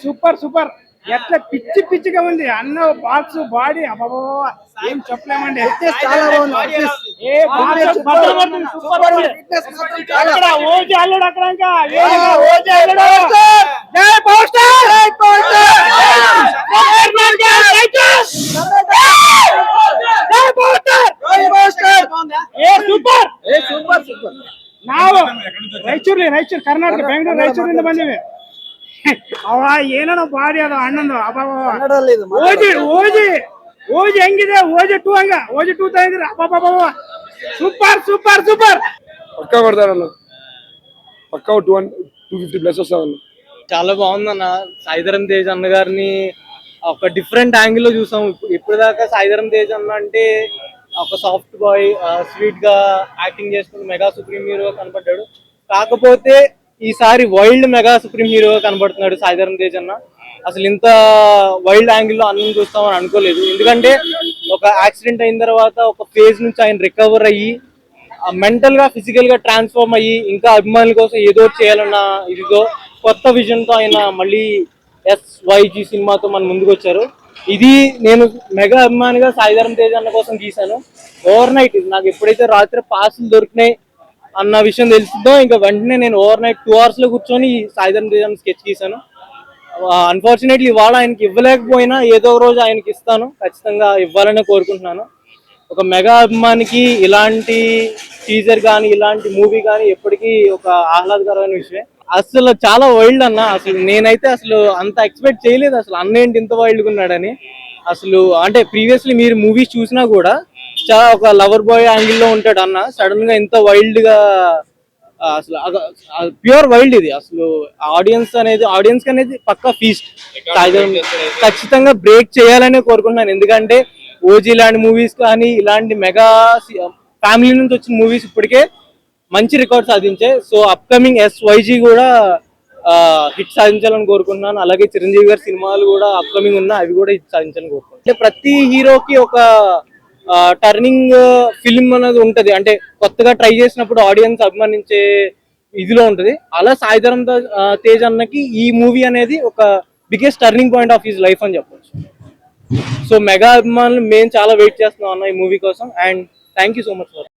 Super super ఎట్లా పిచ్చి పిచ్చిగా ఉంది అన్న బాక్స్ బాడీ అబ్బా ఏం చెప్పలేమండి చాలా బాగుంది ఏ బాక్స్ బద్దలు కొడుతుంది, సూపర్ ఉంది. అక్కడ ఓజీ అల్లుడు అక్కడ ఇంకా ఏమో ఓజీ అల్లుడు జై పవర్ స్టార్ జై పవర్ స్టార్ ఏ సూపర్ సూపర్ సూపర్ ನಾವು ರಾಯಚೂರ್ಲಿ ರಾಯಚೂರು ಕರ್ನಾಟಕ ಬೆಂಗಳೂರು ರಾಯಚೂರಿಂದ ಬಂದಿವಿ ಅವ ಏನೇನೋ ಬಾಡಿ ಅದು ಅಣ್ಣಂದು ಅಬ್ಬಾ ಕನ್ನಡದಲ್ಲಿ ಇದು ಓಜಿ ಓಜಿ ಓಜಿ ಹೆಂಗಿದೆ ಓಜಿ ಟೂ ಹಂಗ ಓಜಿ ಟೂ ತಂದಿದ್ರಿ ಅಬ್ಬಾ ಸೂಪರ್ ಸೂಪರ್ ಸೂಪರ್ పక్కా కొడతారన్న పక్కా టూ టూ ఫిఫ్టీ ప్లస్ వస్తామన్న చాలా బాగుందన్న సాయిధరం తేజ్ అన్న గారిని ఒక డిఫరెంట్ యాంగిల్ లో చూసాం ఇప్పుడు ఇప్పటిదాకా సాయిధరం తేజ్ అన్న అంటే ఒక సాఫ్ట్ బాయ్ స్వీట్ గా యాక్టింగ్ చేసుకుని మెగా సుప్రీం హీరో కనపడ్డాడు కాకపోతే ఈసారి వైల్డ్ మెగా సుప్రీం హీరో కనబడుతున్నాడు సాయిధరం తేజ్ అన్న. అసలు ఇంత వైల్డ్ యాంగిల్లో అన్నం చూస్తామని అనుకోలేదు. ఎందుకంటే ఒక యాక్సిడెంట్ అయిన తర్వాత ఒక ఫేజ్ నుంచి ఆయన రికవర్ అయ్యి మెంటల్గా ఫిజికల్గా ట్రాన్స్ఫార్మ్ అయ్యి ఇంకా అభిమానుల కోసం ఏదో చేయాలన్న ఇదితో కొత్త విజన్తో ఆయన మళ్ళీ ఎస్ వైజీ సినిమాతో మన ముందుకు వచ్చారు. ఇది నేను మెగా అభిమానిగా సాయిధరం తేజ్ అన్న కోసం గీశాను. ఓవర్ నైట్ నాకు ఎప్పుడైతే రాత్రి పాసులు దొరికినాయి అన్న విషయం తెలిసిందో ఇంకా వెంటనే నేను ఓవర్ నైట్ టూ అవర్స్లో కూర్చొని ఈ సాయిధరం స్కెచ్ గీసాను అన్ఫార్చునేట్లీ ఇవాళ ఆయనకి ఇవ్వలేకపోయినా ఏదో ఒక రోజు ఆయనకి ఇస్తాను. ఖచ్చితంగా ఇవ్వాలని కోరుకుంటున్నాను. ఒక మెగా అభిమానికి ఇలాంటి టీజర్ కానీ ఇలాంటి మూవీ కానీ ఎప్పటికీ ఒక ఆహ్లాదకరమైన విషయం అసలు చాలా వైల్డ్ అన్న. అసలు నేనైతే అసలు అంత ఎక్స్పెక్ట్ చేయలేదు. అసలు అన్న ఏంటి ఇంత వైల్డ్గా ఉన్నాడని. అసలు అంటే ప్రీవియస్లీ మీరు మూవీస్ చూసినా కూడా చాలా ఒక లవర్ బాయ్ యాంగిల్లో ఉంటాడు అన్న. సడన్గా ఇంత వైల్డ్గా అసలు ప్యూర్ వైల్డ్ ఇది. అసలు ఆడియన్స్ అనేది ఆడియన్స్ అనేది పక్కా ఫీస్ట్ ఖచ్చితంగా బ్రేక్ చేయాలనే కోరుకుంటున్నాను. ఎందుకంటే ఓజీ లాంటి మూవీస్ కానీ ఇలాంటి మెగా ఫ్యామిలీ నుంచి వచ్చిన మూవీస్ ఇప్పటికే మంచి రికార్డ్ సాధించాయి సో అప్కమింగ్ ఎస్వైజీ కూడా హిట్ సాధించాలని కోరుకుంటున్నాను. అలాగే చిరంజీవి గారి సినిమాలు కూడా అప్కమింగ్ ఉన్నా అవి కూడా హిట్ సాధించాలని కోరుకుంటున్నాను. అంటే ప్రతి హీరోకి ఒక టర్నింగ్ ఫిల్మ్ అనేది ఉంటది. అంటే కొత్తగా ట్రై చేసినప్పుడు ఆడియన్స్ అభిమానించే ఇదిలో ఉంటది. అలా సాయిధరం తేజ్ అన్నకి ఈ మూవీ అనేది ఒక biggest turning point of his life అని చెప్పొచ్చు. సో మెగా అభిమానులు మేము చాలా వెయిట్ చేస్తున్నాం అన్న ఈ మూవీ కోసం. And thank you so much for